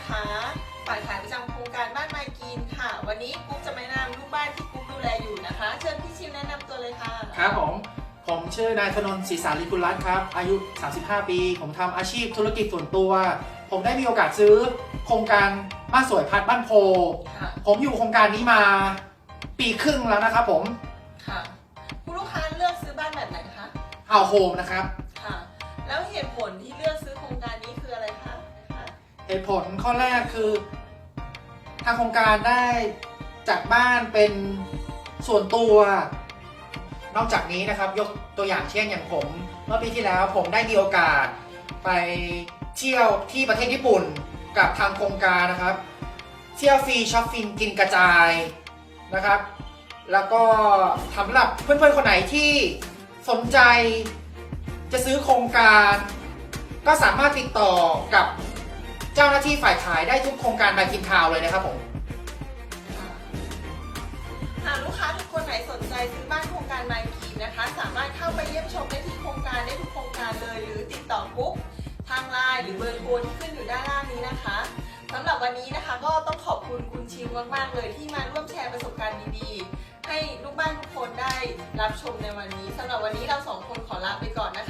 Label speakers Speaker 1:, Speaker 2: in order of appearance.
Speaker 1: นะคะ ฝ่ายขายประจำโครงการบ้านไมกินค่ะ วันนี้กุ๊กจะมาแนะนำลูกบ้านที่กุ๊กดูแลอยู่นะคะ เชิญพี่ชิมแนะนำตัวเลยค่ะ
Speaker 2: ครับผม ผมชื่อนายธนนท์ศรีสาริกุลรัตน์ครับ อายุ 35 ปี ผมทำอาชีพธุรกิจส่วนตัว ผมได้มีโอกาสซื้อโครงการบ้านสวยพัดบ้านโพ
Speaker 1: ค่ะ
Speaker 2: ผมอยู่โครงการนี้มาปีครึ่งแล้วนะครับผม
Speaker 1: ค่ะ คุณลูกค้าเลือกซื้อบ้านแบบไหนคะ
Speaker 2: เอาโฮมนะครับ
Speaker 1: ค่ะ แล้วเหตุผลที่เลือก
Speaker 2: เหตุผลข้อแรกคือ ทางโครงการได้จัดบ้านเป็นส่วนตัว นอกจากนี้นะครับยกตัวอย่างเช่นอย่างผม เมื่อปีที่แล้วผมได้มีโอกาสไปเที่ยวที่ประเทศญี่ปุ่นกับทางโครงการนะครับ เที่ยวฟรีช็อปฟินกินกระจายนะครับ แล้วก็สำหรับเพื่อนๆคนไหนที่สนใจจะซื้อโครงการ ก็สามารถติดต่อกับ เจ้าหน้าที่ฝ่ายขายได้ทุกโครงการบายกินทาวเลยนะครับผม
Speaker 1: หากลูกค้าทุกคนไหนสนใจซื้อบ้านโครงการไมกีนนะคะ สามารถเข้าไปเยี่ยมชมได้ที่โครงการได้ทุกโครงการเลย หรือติดต่อกุ๊กทางไลน์หรือเบอร์โทรที่ขึ้นอยู่ด้านล่างนี้นะคะสำหรับวันนี้นะคะก็ต้องขอบคุณคุณชิวมากๆเลยที่มาร่วมแชร์ประสบการณ์ดีๆ ให้ลูกบ้านทุกคนได้รับชมในวันนี้สำหรับวันนี้เราสองคนขอลาไปก่อนนะคะ